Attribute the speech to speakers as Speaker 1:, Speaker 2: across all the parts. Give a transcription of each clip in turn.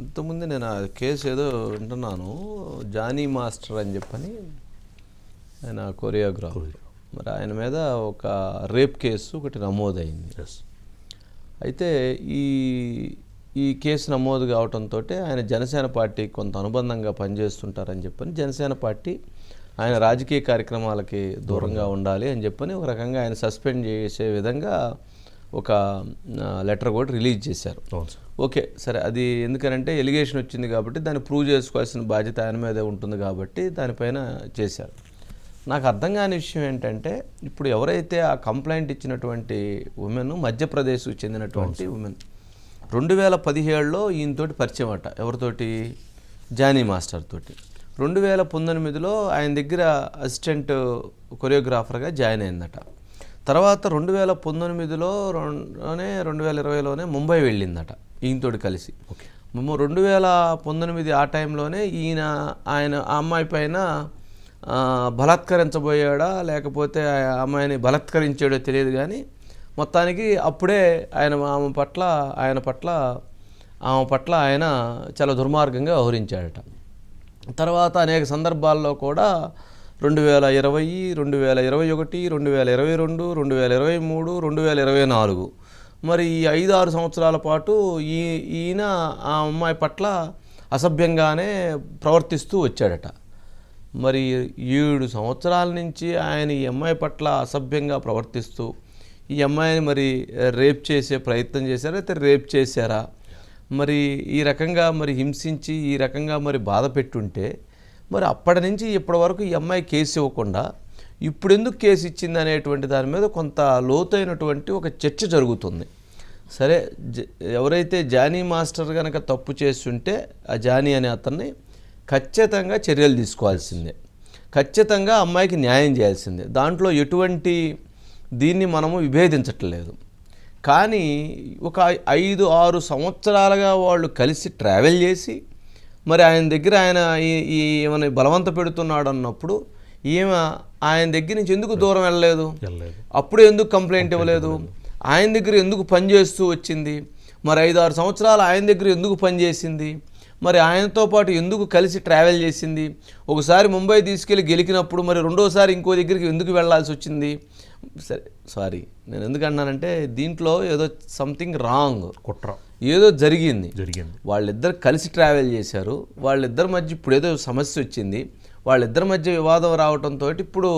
Speaker 1: ఇంతకుముందు నేను ఆ కేసు ఏదో వింటున్నాను. జానీ మాస్టర్ అని చెప్పని ఆయన కొరియోగ్రాఫర్. మరి ఆయన మీద ఒక రేప్ కేసు ఒకటి నమోదైంది. అయితే ఈ ఈ కేసు నమోదు కావడంతో ఆయన జనసేన పార్టీ కొంత అనుబంధంగా పనిచేస్తుంటారని చెప్పని జనసేన పార్టీ ఆయన రాజకీయ కార్యక్రమాలకి దూరంగా ఉండాలి అని చెప్పని ఒక రకంగా ఆయన సస్పెండ్ చేసే విధంగా ఒక లెటర్ కూడా రిలీజ్ చేశారు.
Speaker 2: అవును సార్.
Speaker 1: ఓకే సరే. అది ఎందుకనంటే ఎలిగేషన్ వచ్చింది కాబట్టి దాన్ని ప్రూవ్ చేసుకోవాల్సిన బాధ్యత ఆయన మీదే ఉంటుంది కాబట్టి దానిపైన చేశారు. నాకు అర్థం కాని విషయం ఏంటంటే ఇప్పుడు ఎవరైతే ఆ కంప్లైంట్ ఇచ్చినటువంటి ఉమెన్ మధ్యప్రదేశ్కు చెందినటువంటి ఉమెన్ రెండు వేల పదిహేడులో ఈయనతోటి పరిచయం అట ఎవరితోటి? జానీ మాస్టర్ తోటి. రెండు వేల పంతొమ్మిదిలో ఆయన దగ్గర అసిస్టెంట్ కొరియోగ్రాఫర్గా జాయిన్ అయిందట. తర్వాత రెండు వేల పంతొమ్మిదిలో రెండు వేల ఇరవైలోనే ముంబై వెళ్ళిందట. ఈయనతోటి కలిసి. మేము రెండు వేల పంతొమ్మిది ఆ టైంలోనే ఈయన ఆయన ఆ అమ్మాయి పైన బలాత్కరించబోయాడా లేకపోతే ఆ అమ్మాయిని బలాత్కరించాడో తెలియదు కానీ మొత్తానికి అప్పుడే ఆయన ఆమె పట్ల ఆయన పట్ల ఆమె పట్ల ఆయన చాలా దుర్మార్గంగా వ్యవహరించాడట. తర్వాత అనేక సందర్భాల్లో కూడా రెండు వేల ఇరవై రెండు వేల ఇరవై ఒకటి రెండు వేల ఇరవై రెండు రెండు వేల ఇరవై మూడు రెండు వేల ఇరవై నాలుగు మరి ఈ ఐదు ఆరు సంవత్సరాల పాటు ఈ ఈయన ఆ అమ్మాయి పట్ల అసభ్యంగానే ప్రవర్తిస్తూ వచ్చాడట. మరి ఏడు సంవత్సరాల నుంచి ఆయన ఈ అమ్మాయి పట్ల అసభ్యంగా ప్రవర్తిస్తూ ఈ అమ్మాయిని మరి రేప్ చేసే ప్రయత్నం చేశారా? అయితే రేప్ చేశారా? మరి ఈ రకంగా మరి హింసించి ఈ రకంగా మరి బాధ పెట్టుంటే మరి అప్పటి నుంచి ఇప్పటి వరకు ఈ అమ్మాయి కేసు ఇవ్వకుండా ఇప్పుడు ఎందుకు కేసు ఇచ్చింది అనేటువంటి దాని మీద కొంత లోతైనటువంటి ఒక చర్చ జరుగుతుంది. సరే జ- ఎవరైతే జానీ మాస్టర్ కనుక తప్పు చేస్తుంటే ఆ జానీ అనే అతన్ని ఖచ్చితంగా చర్యలు తీసుకోవాల్సిందే. ఖచ్చితంగా అమ్మాయికి న్యాయం చేయాల్సిందే. దాంట్లో ఎటువంటి దీన్ని మనము విభేదించట్లేదు. కానీ ఒక ఐదు ఆరు సంవత్సరాలుగా వాళ్ళు కలిసి ట్రావెల్ చేసి మరి ఆయన దగ్గర ఆయన ఈ- ఈ ఏమైనా బలవంత పెడుతున్నాడు అన్నప్పుడు ఈమె ఆయన దగ్గర నుంచి ఎందుకు దూరం వెళ్ళలేదు? అప్పుడు ఎందుకు కంప్లైంట్ ఇవ్వలేదు? ఆయన దగ్గర ఎందుకు పనిచేస్తూ వచ్చింది? మరి ఐదు ఆరు సంవత్సరాలు ఆయన దగ్గర ఎందుకు పనిచేసింది మరి ఆయనతో పాటు ఎందుకు కలిసి ట్రావెల్ చేసింది? ఒకసారి ముంబై తీసుకెళ్ళి గెలికినప్పుడు మరి రెండోసారి ఇంకో దగ్గరికి ఎందుకు వెళ్ళాల్సి వచ్చింది? సరే సారీ నేను ఎందుకు అన్నానంటే దీంట్లో ఏదో సంథింగ్ రాంగ్
Speaker 2: కుట్ర.
Speaker 1: ఏదో జరిగింది.
Speaker 2: జరిగింది.
Speaker 1: వాళ్ళిద్దరు కలిసి ట్రావెల్ చేశారు. వాళ్ళిద్దరి మధ్య ఇప్పుడు ఏదో సమస్య వచ్చింది. వాళ్ళిద్దరి మధ్య వివాదం రావడంతో ఇప్పుడు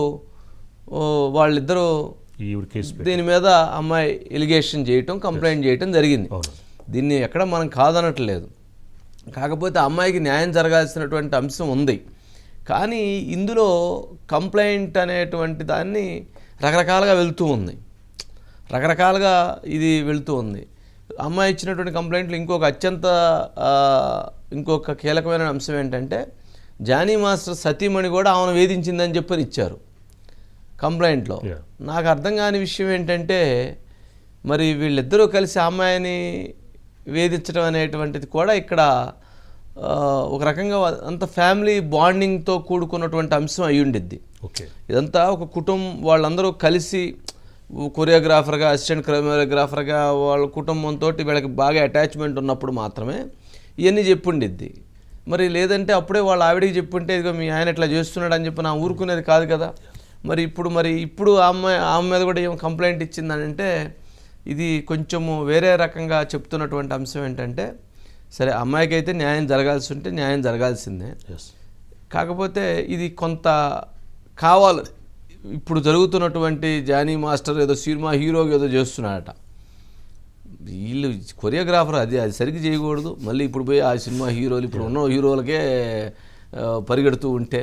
Speaker 1: వాళ్ళిద్దరూ దీని మీద అమ్మాయి ఎలిగేషన్ చేయటం కంప్లైంట్ చేయటం జరిగింది. దీన్ని ఎక్కడ మనం కాదనట్లేదు. కాకపోతే అమ్మాయికి న్యాయం జరగాల్సినటువంటి అంశం ఉంది. కానీ ఇందులో కంప్లైంట్ అనేటువంటి దాన్ని రకరకాలుగా వెళ్తూ ఉంది. రకరకాలుగా ఇది వెళ్తూ ఉంది. అమ్మాయి ఇచ్చినటువంటి కంప్లైంట్లు ఇంకొక అత్యంత ఇంకొక కీలకమైన అంశం ఏంటంటే జానీ మాస్టర్ సతీమణి కూడా ఆమెను వేధించిందని చెప్పని ఇచ్చారు కంప్లైంట్లో. నాకు అర్థం కాని విషయం ఏంటంటే మరి వీళ్ళిద్దరూ కలిసి అమ్మాయిని వేధించడం అనేటువంటిది కూడా ఇక్కడ ఒక రకంగా అంత ఫ్యామిలీ బాండింగ్తో కూడుకున్నటువంటి అంశం అయి ఉండిద్ది.
Speaker 2: ఓకే.
Speaker 1: ఇదంతా ఒక కుటుంబం వాళ్ళందరూ కలిసి కొరియోగ్రాఫర్గా అసిస్టెంట్ కొరియోగ్రాఫర్గా వాళ్ళ కుటుంబంతో వీళ్ళకి బాగా అటాచ్మెంట్ ఉన్నప్పుడు మాత్రమే ఇవన్నీ చెప్పుండిద్ది. మరి లేదంటే అప్పుడే వాళ్ళ ఆవిడికి చెప్పుంటే ఇదిగో మీ ఆయన ఇట్లా చేస్తున్నాడు అని చెప్పి నా ఊరుకునేది కాదు కదా. మరి ఇప్పుడు మరి ఇప్పుడు ఆ అమ్మాయి ఆ అమ్మాయి మీద కూడా ఏం కంప్లైంట్ ఇచ్చిందని అంటే ఇది కొంచెము వేరే రకంగా చెప్తున్నటువంటి అంశం ఏంటంటే సరే అమ్మాయికి అయితే న్యాయం జరగాల్సి ఉంటే న్యాయం జరగాల్సిందే. కాకపోతే ఇది కొంత కావాలి. ఇప్పుడు జరుగుతున్నటువంటి జానీ మాస్టర్ ఏదో సినిమా హీరోగా ఏదో చేస్తున్నాడట. వీళ్ళు కొరియోగ్రాఫర్ అది అది సరిగ్గా చేయకూడదు. మళ్ళీ ఇప్పుడు పోయి ఆ సినిమా హీరోలు ఇప్పుడు ఉన్న హీరోలకే పరిగెడుతూ ఉంటే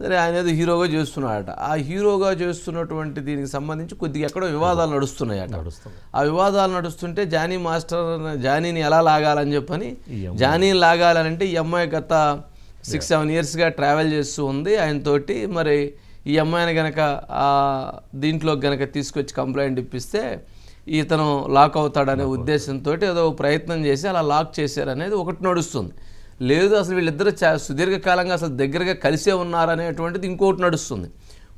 Speaker 1: సరే ఆయన ఏదో హీరోగా చేస్తున్నాడట. ఆ హీరోగా చేస్తున్నటువంటి దీనికి సంబంధించి కొద్దిగా ఎక్కడో వివాదాలు నడుస్తున్నాయట. ఆ వివాదాలు నడుస్తుంటే జానీ మాస్టర్ జానీని ఎలా లాగాలని చెప్పని. జానీని లాగాలనంటే ఈ అమ్మాయి గత సిక్స్ సెవెన్ ఇయర్స్గా ట్రావెల్ చేస్తూ ఉంది. ఆయనతోటి మరి ఈ అమ్మాయిని గనక ఆ దీంట్లో గనక తీసుకొచ్చి కంప్లైంట్ ఇప్పిస్తే ఇతను లాక్ అవుతాడనే ఉద్దేశంతో ఏదో ప్రయత్నం చేసి అలా లాక్ చేశారనేది ఒకటి నడుస్తుంది. లేదు అసలు వీళ్ళిద్దరూ చా సుదీర్ఘకాలంగా అసలు దగ్గరగా కలిసే ఉన్నారనేటువంటిది ఇంకోటి నడుస్తుంది.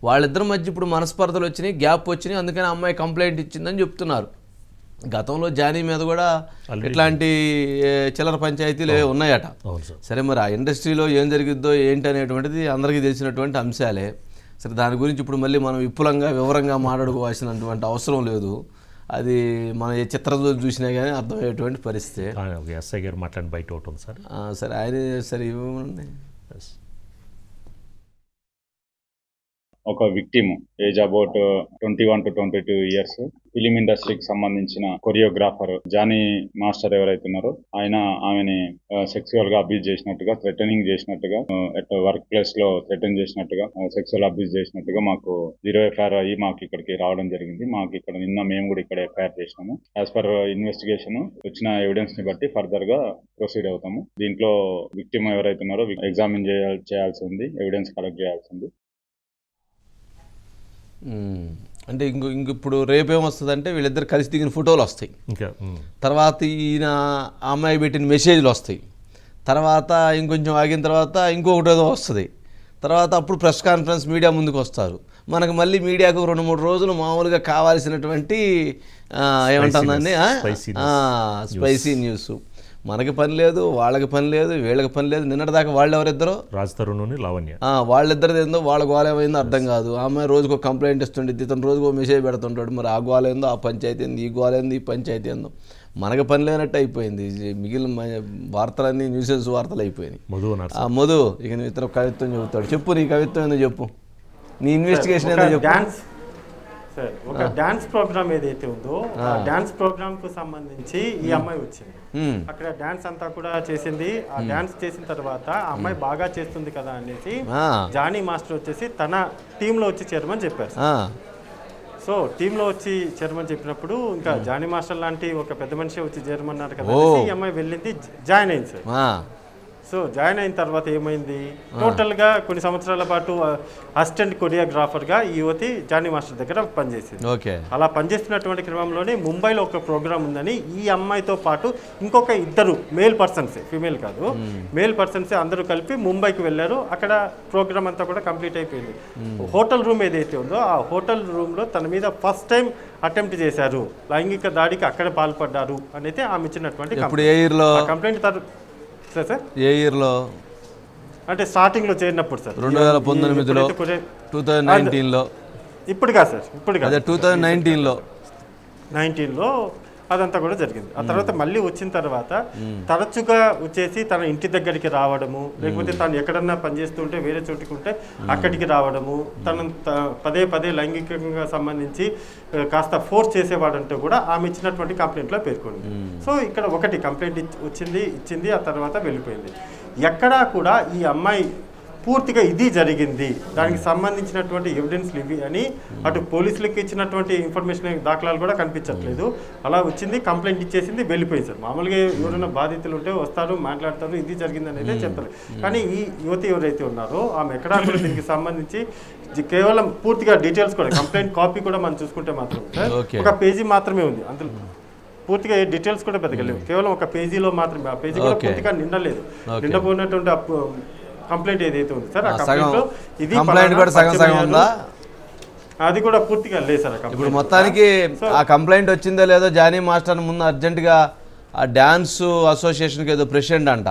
Speaker 1: వాళ్ళిద్దరి మధ్య ఇప్పుడు మనస్పర్ధలు వచ్చినాయి గ్యాప్ వచ్చినాయి అందుకని అమ్మాయి కంప్లైంట్ ఇచ్చిందని చెప్తున్నారు. గతంలో జానీ మీద కూడా ఇట్లాంటి చిల్లర పంచాయతీలు ఉన్నాయట.
Speaker 2: సరే.
Speaker 1: మరి ఆ ఇండస్ట్రీలో ఏం జరిగిద్దో ఏంటి అనేటువంటిది అందరికీ తెలిసినటువంటి అంశాలే. సరే దాని గురించి ఇప్పుడు మళ్ళీ మనం విపులంగా వివరంగా మాట్లాడుకోవాల్సినటువంటి అవసరం లేదు. అది మనం ఏ చిత్రంలో చూసినా కానీ అర్థమయ్యేటువంటి పరిస్థితి.
Speaker 2: ఎస్ఐ గారు మాట్లాడిన బయట ఒకటి ఉంది సార్.
Speaker 1: సరే ఆయన సరే ఇవ్వండి
Speaker 3: ఒక victim age about twenty one to twenty two years film ఇండస్ట్రీకి సంబంధించిన కొరియోగ్రాఫర్ జానీ మాస్టర్ ఎవరైతే ఉన్నారో ఆయన ఆమెని uh, సెక్సువల్గా అబ్యూజ్ చేసినట్టుగా థ్రెటనింగ్ చేసినట్టుగా uh, వర్క్ ప్లేస్లో థ్రెటన్ చేసినట్టుగా uh, సెక్సువల్ అబ్యూజ్ చేసినట్టుగా మాకు జీరో ఎఫ్ఐఆర్ అయ్యి మాకు ఇక్కడికి రావడం జరిగింది. మాకు ఇక్కడ నిన్న మేము కూడా ఇక్కడ ఎఫ్ఐఆర్ చేసినాము. యాజ్ పర్ ఇన్వెస్టిగేషన్ వచ్చిన ఎవిడెన్స్ని బట్టి ఫర్దర్గా ప్రొసీడ్ అవుతాము. దీంట్లో విక్టిమ్ ఎవరైతే ఉన్నారో ఎగ్జామిన్ చేయాల్సి ఉంది ఎవిడెన్స్ కలెక్ట్ చేయాల్సి ఉంది.
Speaker 1: అంటే ఇంకో ఇంక ఇప్పుడు రేపేమొస్తుందంటే వీళ్ళిద్దరు కలిసి దిగిన ఫోటోలు వస్తాయి.
Speaker 2: ఇంకా
Speaker 1: తర్వాత ఈయన ఆ అమ్మాయి పెట్టిన మెసేజ్లు వస్తాయి. తర్వాత ఇంకొంచెం ఆగిన తర్వాత ఇంకొకటి ఏదో వస్తుంది. తర్వాత అప్పుడు ప్రెస్ కాన్ఫరెన్స్ మీడియా ముందుకు వస్తారు. మనకు మళ్ళీ మీడియాకు రెండు మూడు రోజులు మామూలుగా కావాల్సినటువంటి ఏమంటుందండి స్పైసీ న్యూస్ మనకి పని లేదు వాళ్ళకి పని లేదు వీళ్ళకి పని లేదు. నిన్నటిదాకా వాళ్ళు ఎవరిద్దరో
Speaker 2: రాజ్ తరుణ్ లావణ్య.
Speaker 1: ఆ, వాళ్ళిద్దరిది ఏందో వాళ్ళ గోల ఏమైందో అర్థం కాదు. ఆమె రోజుకు ఒక కంప్లైంట్ ఇస్తుండే ఇతను రోజుకు ఒక మెసేజ్ పెడుతుంటాడు. మరి ఆ గోల ఏందో ఆ పంచాయతీ ఏందో ఈ గోల ఏందో ఈ పంచాయతీ ఏందో. మనకి పని లేనట్టు అయిపోయింది. మిగిలిన వార్తలన్నీ న్యూసెన్స్ వార్తలు అయిపోయినాయి.
Speaker 2: మధు
Speaker 1: మధు ఇక నువ్వు ఇతర కవిత్వం చెబుతాడు. చెప్పు నీ కవిత్వం ఏందో చెప్పు. నీ ఇన్వెస్టిగేషన్ ఏందో చెప్పు.
Speaker 4: సార్ ఒక డాన్స్ ప్రోగ్రామ్ ఏదైతే ఉందో ఆ డాన్స్ ప్రోగ్రామ్కు సంబంధించి ఈ అమ్మాయి వచ్చింది. అక్కడ డాన్స్ అంతా కూడా చేసింది. ఆ డాన్స్ చేసిన తర్వాత ఆ అమ్మాయి బాగా చేస్తుంది కదా అనేసి జానీ మాస్టర్ వచ్చేసి తన టీమ్లో వచ్చి చేరమని చెప్పారు సో టీమ్లో వచ్చి చేరమని చెప్పినప్పుడు ఇంకా జానీ మాస్టర్ లాంటి ఒక పెద్ద మనిషి వచ్చి చేరమన్నారు కదా ఈ అమ్మాయి వెళ్ళింది జాయిన్ అయింది సార్. సో జాయిన్ అయిన తర్వాత ఏమైంది? టోటల్గా కొన్ని సంవత్సరాల పాటు అసిస్టెంట్ కొరియోగ్రాఫర్గా ఈ యువతి జానీ మాస్టర్ దగ్గర పనిచేసింది.
Speaker 1: ఓకే.
Speaker 4: అలా పనిచేస్తున్నటువంటి క్రమంలోనే ముంబైలో ఒక ప్రోగ్రామ్ ఉందని ఈ అమ్మాయితో పాటు ఇంకొక ఇద్దరు మేల్ పర్సన్స్ ఫీమేల్ కాదు. మేల్ పర్సన్స్ అందరూ కలిపి ముంబైకి వెళ్ళారు. అక్కడ ప్రోగ్రామ్ అంతా కూడా కంప్లీట్ అయిపోయింది. హోటల్ రూమ్ ఏదైతే ఉందో ఆ హోటల్ రూమ్లో తన మీద ఫస్ట్ టైం అటెంప్ట్ చేశారు. లైంగిక దాడికి అక్కడ పాల్పడ్డారు అనేది ఆమె ఇచ్చినటువంటి కంప్లైంట్ తర్ సార్? సార్
Speaker 1: ఏ ఇయర్లో?
Speaker 4: అంటే స్టార్టింగ్లో చేరినప్పుడు సార్.
Speaker 1: రెండు వేల పంతొమ్మిదిలో టూ థౌజండ్ నైన్టీన్లో.
Speaker 4: ఇప్పుడు కాదు సార్ ఇప్పుడు కాదు
Speaker 1: టూ థౌజండ్ నైన్టీన్లో.
Speaker 4: నైన్టీన్లో అదంతా కూడా జరిగింది. ఆ తర్వాత మళ్ళీ వచ్చిన తర్వాత తరచుగా వచ్చేసి తన ఇంటి దగ్గరికి రావడము లేకపోతే తను ఎక్కడన్నా పనిచేస్తుంటే వేరే చోటికి ఉంటే అక్కడికి రావడము తను పదే పదే లైంగికంగా సంబంధించి కాస్త ఫోర్స్ చేసేవాడంటూ కూడా ఆమె ఇచ్చినటువంటి కంప్లైంట్లో పేర్కొంది. సో ఇక్కడ ఒకటి కంప్లైంట్ ఇచ్చి- వచ్చింది ఇచ్చింది ఆ తర్వాత వెళ్ళిపోయింది. ఎక్కడా కూడా ఈ అమ్మాయి పూర్తిగా ఇది జరిగింది. దానికి సంబంధించినటువంటి ఎవిడెన్స్లు ఇవి అని అటు పోలీసులకు ఇచ్చినటువంటి ఇన్ఫర్మేషన్ దాఖలాలు కూడా కనిపించట్లేదు. అలా వచ్చింది కంప్లైంట్ ఇచ్చేసింది వెళ్ళిపోయింది సార్. మామూలుగా ఎవరైనా బాధితులు ఉంటే వస్తారు మాట్లాడతారు ఇది జరిగింది అనేది చెప్తారు కానీ ఈ యువతి ఎవరైతే ఉన్నారో ఆమె ఎక్కడా కూడా దీనికి సంబంధించి కేవలం పూర్తిగా డీటెయిల్స్ కూడా కంప్లైంట్ కాపీ కూడా మనం చూసుకుంటే మాత్రం. ఒక పేజీ మాత్రమే ఉంది. అందులో పూర్తిగా ఏ డీటెయిల్స్ కూడా పెద్దగా లేవు. కేవలం ఒక పేజీలో మాత్రమే ఆ పేజీ కూడా. పూర్తిగా నిండలేదు. నిండపోయినటువంటి కంప్లైంట్ ఏదైతే ఉంది సార్ ఆ కంప్లైంట్లో ఇది
Speaker 1: కంప్లైంట్ కూడా సగం సగం ఉందా.
Speaker 4: అది కూడా పూర్తిగా లేదు సార్
Speaker 1: ఇప్పుడు మొత్తానికి ఆ కంప్లైంట్ వచ్చిందో లేదో జానీ మాస్టర్ ముందు అర్జెంటుగా ఆ డ్యాన్స్ అసోసియేషన్కి ఏదో ప్రెసిడెంట్ అంట.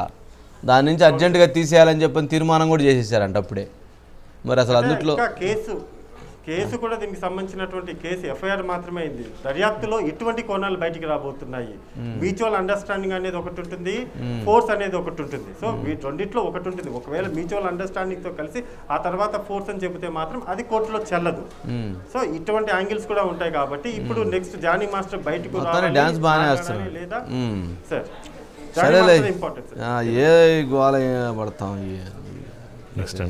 Speaker 1: దాని నుంచి అర్జెంటుగా తీసేయాలని చెప్పని తీర్మానం కూడా చేసేసారంట అప్పుడే. మరి అసలు అందుట్లో
Speaker 4: కేసు కేసు కూడా దీనికి సంబంధించినటువంటి కేసు ఎఫ్ఐఆర్ మాత్రమే అయింది. దర్యాప్తులో ఎటువంటి కోణాలు బయటికి రాబోతున్నాయి. మ్యూచువల్ అండర్స్టాండింగ్ అనేది ఒకటి ఉంటుంది ఫోర్స్ అనేది ఒకటి ఉంటుంది. సో వీటి రెండిట్లో ఒకటి ఉంటుంది. ఒకవేళ మ్యూచువల్ అండర్స్టాండింగ్తో కలిసి ఆ తర్వాత ఫోర్స్ అని చెబితే మాత్రం అది కోర్టులో చెల్లదు. సో ఇటువంటి యాంగిల్స్ కూడా ఉంటాయి కాబట్టి ఇప్పుడు నెక్స్ట్ జానీ మాస్టర్ బయటకు. లేదా. సార్ జానీ
Speaker 1: సరేలే
Speaker 4: మాస్టర్ ఇంపార్టెంట్ సార్.
Speaker 1: ఆ, ఏ గోల పడతాం?
Speaker 2: నెక్స్ట్